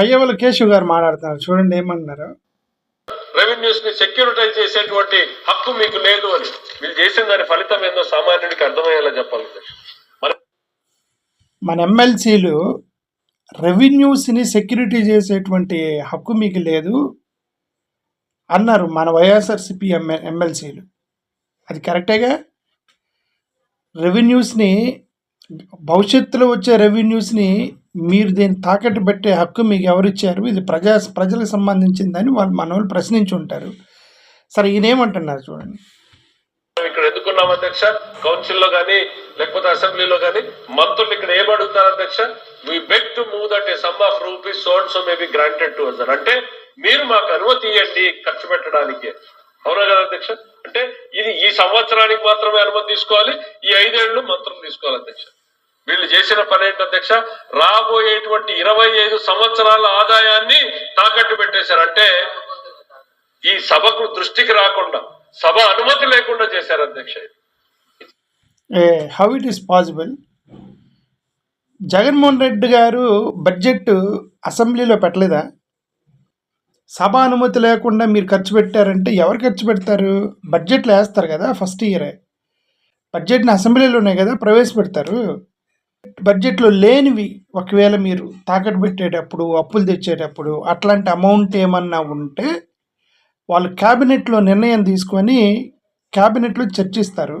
పయ్యవల కేశవ్ గారు మాట్లాడుతున్నారు. చూడండి ఏమన్నారు? రెవెన్యూస్ని సెక్యూరిటైజ్ చేసేటువంటి హక్కు మీకు లేదు అని. వీళ్ళు చేసిన దాని ఫలితం ఏందో సామాన్యుడికి అర్థమయ్యేలా చెప్పాలి. మరి మన ఎమ్మెల్సీలు రెవెన్యూస్ని సెక్యూరిటీ చేసేటువంటి హక్కు మీకు లేదు అన్నారు మన వైఎస్ఆర్సిపి ఎమ్మె ఎమ్మెల్సీలు. అది కరెక్టేగా? రెవెన్యూస్ని భవిష్యత్తులో వచ్చే రెవెన్యూస్ని మీరు దీన్ని తాకట్టు పెట్టే హక్కు మీకు ఎవరిచ్చారు ఇది ప్రజా ప్రజలకు సంబంధించిందని వాళ్ళు మన వాళ్ళు ప్రశ్నించి ఉంటారు. సరే ఈయనేమంటున్నారు చూడండి. ఇక్కడ ఎందుకున్నాం అధ్యక్ష. కౌన్సిల్లో కానీ లేకపోతే అసెంబ్లీలో కానీ మంత్రులు ఇక్కడ ఏం అడుగుతారు అధ్యక్ష we beg to move that a sum of rupees so and so may be granted to us అంటే మీరు మాకు అనుమతి ఇవ్వండి ఖర్చు పెట్టడానికి. అవునా కదా అధ్యక్ష? అంటే ఇది ఈ సంవత్సరానికి మాత్రమే అనుమతి తీసుకోవాలి ఈ ఐదేళ్ళు మంత్రులు తీసుకోవాలి అధ్యక్ష. వీళ్ళు చేసిన పని ఏంటి అధ్యక్ష? రాబోయేటువంటి ఇరవై ఐదు సంవత్సరాల ఆదాయాన్ని తాకట్టు పెట్టేశారు. అంటే ఈ సభకు దృష్టికి రాకుండా సభ అనుమతి లేకుండా చేశారు అధ్యక్ష. How it is possible Jaganmohan Reddy గారు బడ్జెట్ అసెంబ్లీలో పెట్టలేదా? సభ అనుమతి లేకుండా మీరు ఖర్చు పెట్టారంటే ఎవరు ఖర్చు పెడతారు? బడ్జెట్లో వేస్తారు కదా ఫస్ట్ ఇయరే బడ్జెట్ని అసెంబ్లీలోనే కదా ప్రవేశపెడతారు. బడ్జెట్లో లేనివి ఒకవేళ మీరు తాకట్టు పెట్టేటప్పుడు అప్పులు తెచ్చేటప్పుడు అట్లాంటి అమౌంట్ ఏమన్నా ఉంటే వాళ్ళు క్యాబినెట్లో నిర్ణయం తీసుకొని క్యాబినెట్లో చర్చిస్తారు.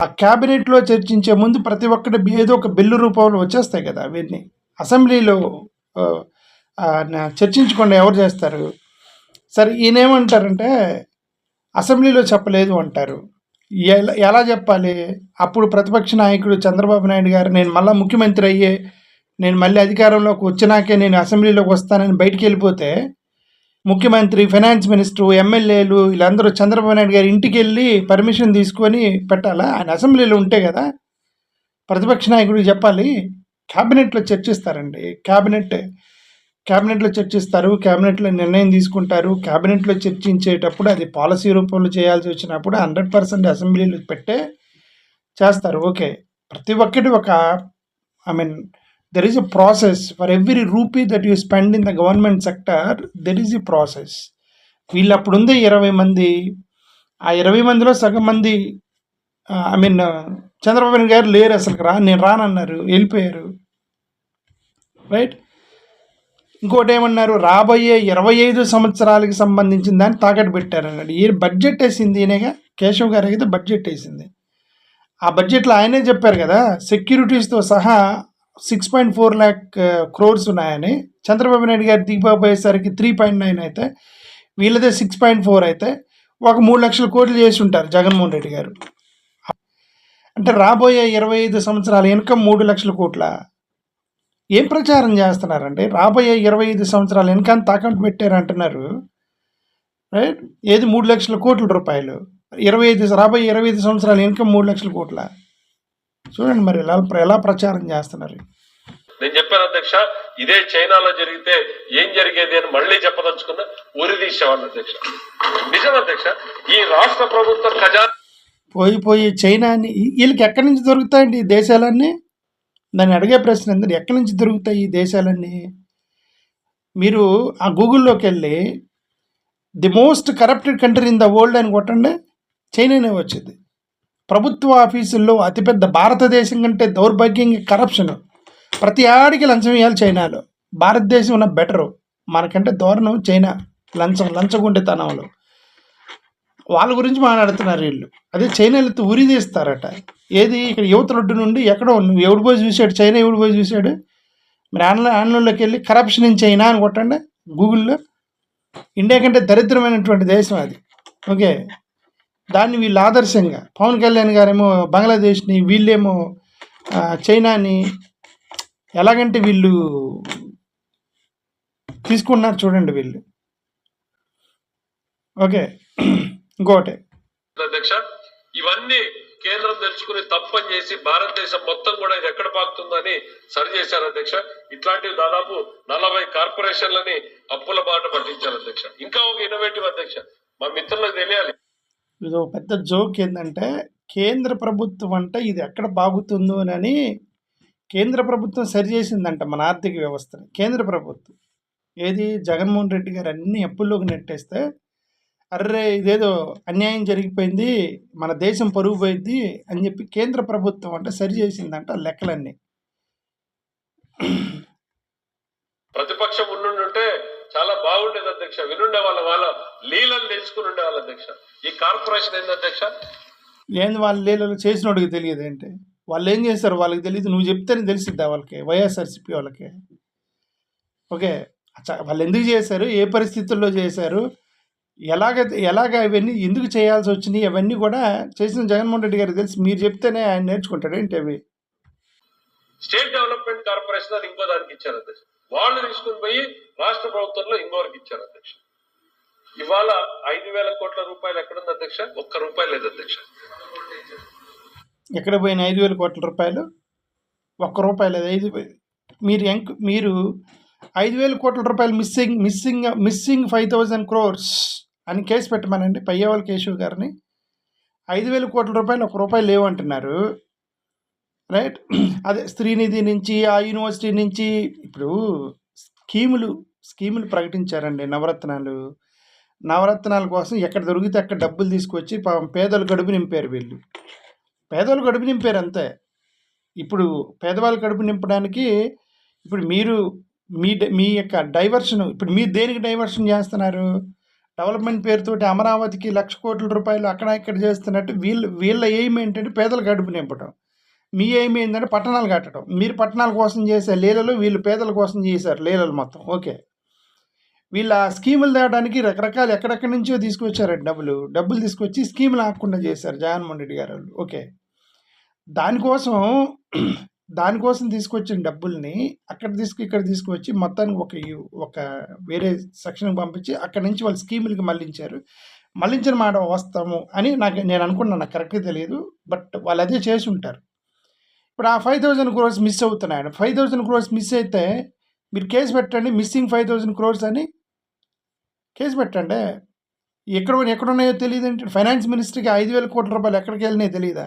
ఆ క్యాబినెట్లో చర్చించే ముందు ప్రతి ఒక్కటి ఏదో ఒక బిల్లు రూపంలో వచ్చేస్తాయి కదా అవన్నీ అసెంబ్లీలో చర్చించకుండా ఎవరు చేస్తారు? సరే ఈయనేమంటారంటే అసెంబ్లీలో చెప్పలేదు అంటారు. ఎలా ఎలా చెప్పాలి? అప్పుడు ప్రతిపక్ష నాయకుడు చంద్రబాబు నాయుడు గారు నేను మళ్ళీ ముఖ్యమంత్రి అయ్యే నేను మళ్ళీ అధికారంలోకి వచ్చినాకే నేను అసెంబ్లీలోకి వస్తానని బయటికి వెళ్ళిపోతే ముఖ్యమంత్రి ఫైనాన్స్ మినిస్టర్ ఎమ్మెల్యేలు వీళ్ళందరూ చంద్రబాబు నాయుడు గారి ఇంటికి వెళ్ళి పర్మిషన్ తీసుకొని పెట్టాలా? ఆయన అసెంబ్లీలో ఉంటే కదా ప్రతిపక్ష నాయకుడికి చెప్పాలి? క్యాబినెట్లో చర్చిస్తారండి. క్యాబినెట్ క్యాబినెట్లో చర్చిస్తారు క్యాబినెట్లో నిర్ణయం తీసుకుంటారు. క్యాబినెట్లో చర్చించేటప్పుడు అది పాలసీ రూపంలో చేయాల్సి వచ్చినప్పుడు హండ్రెడ్ పర్సెంట్ అసెంబ్లీలో పెట్టే చేస్తారు. ఓకే. ప్రతి ఒక్కటి ఒక I mean there is a process for every rupee that you spend in the government sector there is a process వీళ్ళు అప్పుడు ఉంది ఇరవై మంది. ఆ ఇరవై మందిలో సగం మంది ఐ మీన్ చంద్రబాబు నాయుడు గారు లేరు అసలు రా నేను రానన్నారు వెళ్ళిపోయారు. రైట్ ఇంకోటి ఏమన్నారు రాబోయే ఇరవై ఐదు సంవత్సరాలకి సంబంధించిన దాన్ని తాకట్టు పెట్టారన్నాడు. ఈ బడ్జెట్ వేసింది ఈయనగా? కేశవ్ గారు అయితే బడ్జెట్ వేసింది. ఆ బడ్జెట్లో ఆయనే చెప్పారు కదా సెక్యూరిటీస్తో సహా six point four lakh crores ఉన్నాయని. చంద్రబాబు నాయుడు గారు దిగిపోయేసరికి త్రీ పాయింట్ నైన్ అయితే వీళ్ళదే సిక్స్ పాయింట్ ఫోర్ అయితే ఒక మూడు లక్షల కోట్లు చేసి ఉంటారు జగన్మోహన్ రెడ్డి గారు. అంటే రాబోయే ఇరవై ఐదు సంవత్సరాల ఇన్కమ్ మూడు లక్షల కోట్ల? ఏం ప్రచారం చేస్తున్నారంటే రాబోయే ఇరవై ఐదు సంవత్సరాల ఇన్కమ్ తాకట్టు పెట్టారు అంటున్నారు. రైట్? ఏది మూడు లక్షల కోట్ల రూపాయలు. ఇరవై ఐదు రాబోయే ఇరవై ఐదు సంవత్సరాల ఇన్కమ్ మూడు లక్షల కోట్ల. చూడండి మరి ఎలా ఎలా ప్రచారం చేస్తున్నారు. నేను చెప్పాను అధ్యక్ష ఇదే చైనాలో జరిగితే ఏం జరిగేది అని మళ్ళీ చెప్పదలుచుకున్నా ఉరి తీసేవాళ్ళు అధ్యక్ష. నిజం అధ్యక్ష ఈ రాష్ట్ర ప్రభుత్వ ఖజానా పోయి పోయి చైనాని వీళ్ళకి ఎక్కడి నుంచి దొరుకుతాయండి ఈ దేశాలన్నీ? దాన్ని అడిగే ప్రశ్న ఏంటంటే ఎక్కడి నుంచి దొరుకుతాయి ఈ దేశాలన్నీ? మీరు ఆ గూగుల్లోకి వెళ్ళి the most corrupted country in the world అని కొట్టండి చైనానే వచ్చింది. ప్రభుత్వ ఆఫీసుల్లో అతిపెద్ద భారతదేశం కంటే దౌర్భాగ్యంగా కరప్షన్. ప్రతి ఆడికి లంచం ఇవ్వాలి చైనాలో. భారతదేశం ఉన్న బెటరు. మనకంటే దూరణం చైనా. లంచం లంచగొండితనంలో. వాళ్ళ గురించి మాట్లాడుతున్నారు వీళ్ళు. అదే చైనాలో ఉరి తీస్తారట. ఏది? ఇక్కడ యువత రొడ్డు నుండి ఎక్కడో నువ్వు ఎవడు పోయి చూశాడు? చైనా ఎవడు పోయి చూశాడు? మరి ఆన్లైన్ ఆన్లైన్లోకి వెళ్ళి కరప్షన్ ఇన్ చైనా అని కొట్టండి. గూగుల్లో. ఇండియా కంటే దరిద్రమైనటువంటి దేశం అది. ఓకే. దాన్ని వీళ్ళు ఆదర్శంగా పవన్ కళ్యాణ్ గారేమో బంగ్లాదేశ్ని వీళ్ళేమో చైనాని ఎలాగంటే వీళ్ళు తీసుకుంటున్నారు చూడండి వీళ్ళు. ఓకే. ఇంకోటి. అధ్యక్ష ఇవన్నీ కేంద్రం తెలుసుకుని తప్పని చేసి భారతదేశం మొత్తం కూడా ఇది ఎక్కడ పాకుతుందని సరి చేశారు అధ్యక్ష. ఇట్లాంటివి దాదాపు నలభై కార్పొరేషన్లని అప్పుల బాట పట్టించారు అధ్యక్ష. ఇంకా ఒక ఇన్నోవేటివ్ అధ్యక్ష మా మిత్రులకు తెలియాలి. ఇది ఒక పెద్ద జోక్ ఏంటంటే కేంద్ర ప్రభుత్వం అంటే ఇది ఎక్కడ బాగుతుందో అని కేంద్ర ప్రభుత్వం సరిచేసిందంట మన ఆర్థిక వ్యవస్థని. కేంద్ర ప్రభుత్వం. ఏది జగన్మోహన్ రెడ్డి గారు అన్ని అప్పుల్లోకి నెట్టేస్తే అర్రే ఇదేదో అన్యాయం జరిగిపోయింది మన దేశం పరుగు పోయింది అని చెప్పి కేంద్ర ప్రభుత్వం అంటే సరి చేసిందంట లెక్కలన్నీ. ప్రతిపక్షం ఉండుంటే చాలా బాగుండేది అధ్యక్ష. వినుండే వాళ్ళ వాళ్ళ లీలలు తెలుసుకుని ఉండే వాళ్ళ అధ్యక్ష. ఈ కార్పొరేషన్ ఏంది అధ్యక్ష? ఏంది వాళ్ళు లీలలు చేసినోడికి తెలియదు ఏంటి? వాళ్ళు ఏం చేస్తారు? వాళ్ళకి తెలియదు నువ్వు చెప్తేనే తెలిసిద్దా వాళ్ళకి వైఎస్ఆర్సీపీ వాళ్ళకి. ఓకే. వాళ్ళు ఎందుకు చేశారు? ఏ పరిస్థితుల్లో చేశారు? ఎలాగ ఎలాగ ఇవన్నీ ఎందుకు చేయాల్సి వచ్చినాయి? అవన్నీ కూడా చేసిన జగన్మోహన్ రెడ్డి గారికి తెలిసి మీరు చెప్తేనే ఆయన నేర్చుకుంటాడు. ఏంటి అవి? స్టేట్ డెవలప్మెంట్ కార్పొరేషన్ అని ఇంకో దానికి ఇచ్చారు అధ్యక్ష. వాళ్ళు తీసుకుని పోయి రాష్ట్ర ప్రభుత్వంలో ఇంకోరికి ఇచ్చారు అధ్యక్ష. ఇవాళ ఐదు వేల కోట్ల రూపాయలు ఎక్కడుంది అధ్యక్ష? ఒక్క రూపాయి లేదు అధ్యక్ష. ఎక్కడ పోయిన ఐదు వేల కోట్ల రూపాయలు? ఒక్క రూపాయలు లేదు. ఐదు మీరు ఎంక్ మీరు ఐదు వేల కోట్ల రూపాయలు missing missing missing five thousand crores అని కేసు పెట్టమనండి. పయ్యేవాళ్ళ కేశవ్ గారిని. ఐదు వేల కోట్ల రూపాయలు ఒక రూపాయి లేవంటున్నారు. రైట్? అదే స్త్రీనిధి నుంచి ఆ యూనివర్సిటీ నుంచి ఇప్పుడు స్కీములు స్కీములు ప్రకటించారండి నవరత్నాలు. నవరత్నాల కోసం ఎక్కడ దొరికితే అక్కడ డబ్బులు తీసుకొచ్చి పాపం పేదలు గడుపు నింపారు వీళ్ళు. పేదలు గడుపు నింపారు అంతే. ఇప్పుడు పేదవాళ్ళు గడుపు నింపడానికి ఇప్పుడు మీరు మీ మీ యొక్క డైవర్షన్ ఇప్పుడు మీరు దేనికి డైవర్షన్ చేస్తున్నారు? డెవలప్మెంట్ పేరుతోటి అమరావతికి లక్ష కోట్ల రూపాయలు అక్కడ ఇక్కడ చేస్తున్నట్టు వీళ్ళ వీళ్ళ ఎయిమ్ ఏంటంటే పేదలు గడుపు నింపడం మీ ఎయిమ్ ఏంటంటే పట్టణాలు కట్టడం మీరు పట్టణాల కోసం చేసే లీలలు వీళ్ళు పేదల కోసం చేశారు లీలలు మొత్తం. ఓకే. వీళ్ళ ఆ స్కీములు తేవడానికి రకరకాల ఎక్కడెక్కడి నుంచో తీసుకొచ్చారండి డబ్బులు. డబ్బులు తీసుకొచ్చి స్కీములు ఆకుండా చేశారు జగన్మోహన్ రెడ్డి గారు వాళ్ళు. ఓకే. దానికోసం దానికోసం తీసుకొచ్చిన డబ్బుల్ని అక్కడ తీసుకు ఇక్కడ తీసుకువచ్చి మొత్తానికి ఒక ఒక వేరే సెక్షన్కి పంపించి అక్కడ నుంచి వాళ్ళు స్కీములకి మళ్ళించారు. మళ్ళించిన మాట వస్తాము అని నాకు నేను అనుకున్నాను. నాకు కరెక్ట్గా తెలియదు బట్ వాళ్ళు అదే చేసి ఉంటారు. ఇప్పుడు ఆ ఫైవ్ థౌజండ్ క్రోర్స్ మిస్ అవుతున్నాయి. ఫైవ్ థౌజండ్ క్రోర్స్ మిస్ అయితే మీరు కేసు పెట్టండి. మిస్సింగ్ ఫైవ్ థౌజండ్ క్రోర్స్ అని కేసు పెట్టండి. ఎక్కడ ఎక్కడ ఉన్నాయో తెలియదు అంటే ఫైనాన్స్ మినిస్టర్కి ఐదు వేల కోట్ల రూపాయలు ఎక్కడికి వెళ్ళినాయో తెలియదా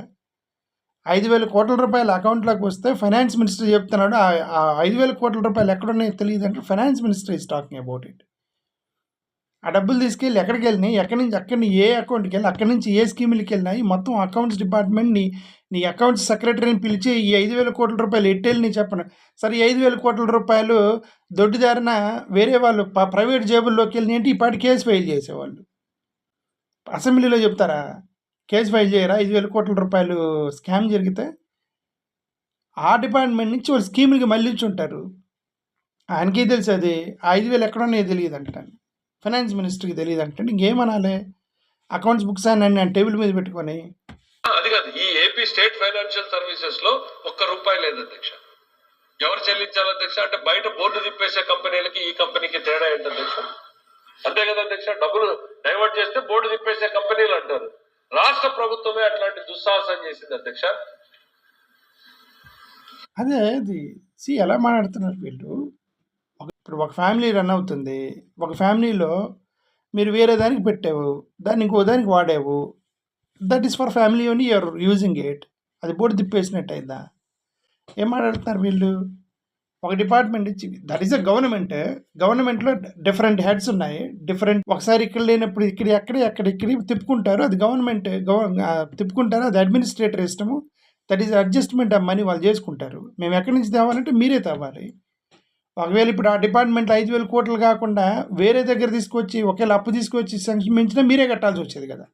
ఐదు వేల కోట్ల రూపాయలు అకౌంట్లోకి వస్తే ఫైనాన్స్ మినిస్టర్ చెప్తున్నాడు ఆ- ఐదు వేల కోట్ల రూపాయలు ఎక్కడున్నాయో తెలియదు అంటే finance minister is talking about it. ఆ డబ్బులు తీసుకెళ్ళి ఎక్కడికి వెళ్ళినాయి? ఎక్కడి నుంచి అక్కడి ఏ అకౌంట్కి వెళ్ళి అక్కడి నుంచి ఏ స్కీములకి వెళ్ళినాయి? మొత్తం అకౌంట్స్ డిపార్ట్మెంట్ నీ నీ అకౌంట్స్ సెక్రటరీని పిలిచి ఈ ఐదు వేల కోట్ల రూపాయలు ఎట్టేళ్ళని చెప్పను. సరే ఐదు వేల కోట్ల రూపాయలు దొడ్డిదారిన వేరే వాళ్ళు ప్రైవేట్ జేబుల్లోకి వెళ్ళి ఏంటి ఈ పాటి కేసు ఫైల్ చేసేవాళ్ళు. అసెంబ్లీలో చెప్తారా? కేసు ఫైల్ చేయరా? ఐదు వేల కోట్ల రూపాయలు స్కామ్ జరిగితే ఆ డిపార్ట్మెంట్ నుంచి వాళ్ళు స్కీములకి మళ్ళించి ఉంటారు ఆయనకి తెలుసు అది? ఐదు వేలు ఎక్కడ తెలియదు అంటాను ఫైనాన్స్ మినిస్టర్కి తెలియదు అంటే ఇంకేమనాలి అకౌంట్స్ బుక్స్ అని నేను టేబుల్ మీద పెట్టుకొని. అది కాదు. ఈ ఏపీ స్టేట్ ఫైనాన్షియల్ సర్వీసెస్లో ఒక్క రూపాయి లేదు అధ్యక్ష. ఎవరు చెల్లించాలి అధ్యక్ష? అంటే బయట బోర్డు తిప్పేసే కంపెనీలకి ఈ కంపెనీకి తేడా ఏంటి అధ్యక్ష? అంతే కదా అధ్యక్ష? డబ్బులు డైవర్ట్ చేస్తే బోర్డు తిప్పేసే కంపెనీలు అంటారు. రాష్ట్ర ప్రభుత్వమే అట్లాంటి దుస్సాహసం చేసింది అధ్యక్ష. అదే అది సి ఎలా మాట్లాడుతున్నారు వీళ్ళు? ఒక- ఇప్పుడు ఒక ఫ్యామిలీ రన్ అవుతుంది. ఒక ఫ్యామిలీలో మీరు వేరే దానికి పెట్టావు. దాన్ని ఇంకో దానికి వాడావు. That is for family only you are using it అది బోర్డు తిప్పేసినట్టు అయిందా? ఏం మాట్లాడుతున్నారు వీళ్ళు? ఒక డిపార్ట్మెంట్ ఇచ్చి దట్ ఈస్ అ గవర్నమెంట్ గవర్నమెంట్లో డిఫరెంట్ హెడ్స్ ఉన్నాయి. డిఫరెంట్ ఒకసారి ఇక్కడ లేనప్పుడు ఇక్కడ ఎక్కడ ఎక్కడ ఇక్కడ తిప్పుకుంటారు అది గవర్నమెంట్ గవ తిప్పుకుంటారు అది అడ్మినిస్ట్రేటర్ ఇష్టము. దట్ ఈస్ అడ్జస్ట్మెంట్ ఆ మనీ వాళ్ళు చేసుకుంటారు. మేము ఎక్కడి నుంచి తేవాలంటే మీరే తేవాలి. ఒకవేళ ఇప్పుడు ఆ డిపార్ట్మెంట్లో ఐదు వేల కోట్లు కాకుండా వేరే దగ్గర తీసుకొచ్చి ఒకవేళ అప్పు తీసుకొచ్చి సంక్షేమం మీరే కట్టాల్సి వచ్చేది కదా.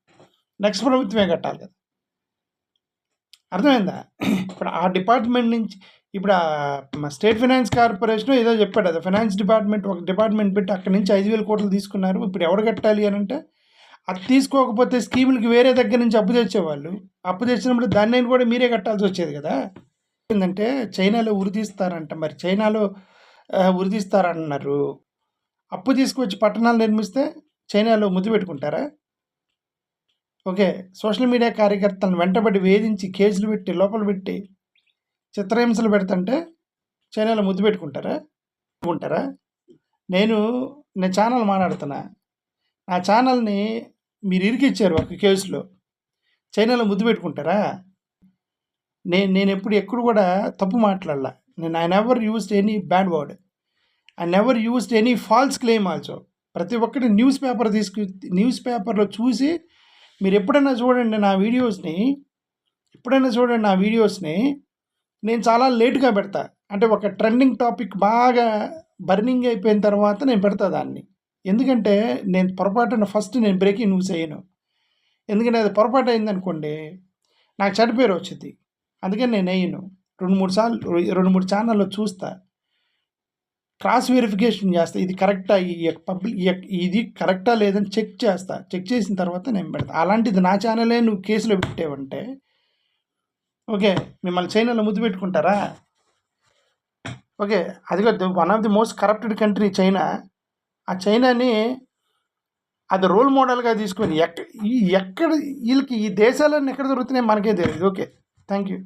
నెక్స్ట్ ప్రభుత్వమే కట్టాలి కదా. అర్థమైందా? ఇప్పుడు ఆ డిపార్ట్మెంట్ నుంచి ఇప్పుడు స్టేట్ ఫైనాన్స్ కార్పొరేషన్ ఏదో చెప్పాడు అది. ఫైనాన్స్ డిపార్ట్మెంట్ ఒక డిపార్ట్మెంట్ పెట్టి అక్కడి నుంచి ఐదు వేల కోట్లు తీసుకున్నారు. ఇప్పుడు ఎవరు కట్టాలి అని అంటే అది తీసుకోకపోతే స్కీములకి వేరే దగ్గర నుంచి అప్పు తెచ్చేవాళ్ళు. అప్పు తెచ్చినప్పుడు దాన్ని కూడా మీరే కట్టాల్సి వచ్చేది కదా. ఏంటంటే చైనాలో ఉరి తీస్తారంట. మరి చైనాలో ఆ, ఉరి అప్పు తీసుకొచ్చి పట్టణాలు నిర్మిస్తే చైనాలో ముద్దు పెట్టుకుంటారా? ఓకే. సోషల్ మీడియా కార్యకర్తలను వెంటబడి వేధించి కేసులు పెట్టి లోపల పెట్టి చిత్రహింసలు పెడుతుంటే చైనాలో ముద్దు పెట్టుకుంటారా? ఉంటారా? నేను నా ఛానల్ మాట్లాడుతున్నా. నా ఛానల్ని మీరు ఇరికిచ్చారు ఒక కేసులో. చైనాలో ముద్దు పెట్టుకుంటారా? నేను నేను ఎప్పుడు ఎప్పుడు కూడా తప్పు మాట్లాడాల. నేను I never used any bad word I never used any false claim also ప్రతి ఒక్కటి న్యూస్ పేపర్ తీసుకు న్యూస్ పేపర్లో చూసి మీరు ఎప్పుడైనా చూడండి నా వీడియోస్ని. ఎప్పుడైనా చూడండి నా వీడియోస్ని. నేను చాలా లేటుగా పెడతా. అంటే ఒక ట్రెండింగ్ టాపిక్ బాగా బర్నింగ్ అయిపోయిన తర్వాత నేను పెడతా దాన్ని. ఎందుకంటే నేను పొరపాటున ఫస్ట్ నేను బ్రేకింగ్ న్యూస్ అయ్యాను ఎందుకంటే అది పొరపాటు అయిందనుకోండి నాకు చెడ్డ వచ్చింది. అందుకని నేను వేయను. రెండు మూడు సార్లు రెండు మూడు ఛానల్లో చూస్తా. క్రాస్ వెరిఫికేషన్ చేస్తా. ఇది కరెక్టా ఈ పబ్లిక్ ఇది కరెక్టా లేదని చెక్ చేస్తా. చెక్ చేసిన తర్వాత నేను పెడతా. అలాంటిది నా ఛానలే నువ్వు కేసులో పెట్టావంటే ఓకే మిమ్మల్ని చైనాలో ముద్దు పెట్టుకుంటారా? ఓకే అది one of the most corrupted country China. ఆ చైనాని అది రోల్ మోడల్గా తీసుకొని ఎక్క ఈ ఎక్కడ వీళ్ళకి ఈ దేశాలన్నీ ఎక్కడ దొరుకుతున్నాయి మనకే తెలియదు ఓకే థ్యాంక్ యూ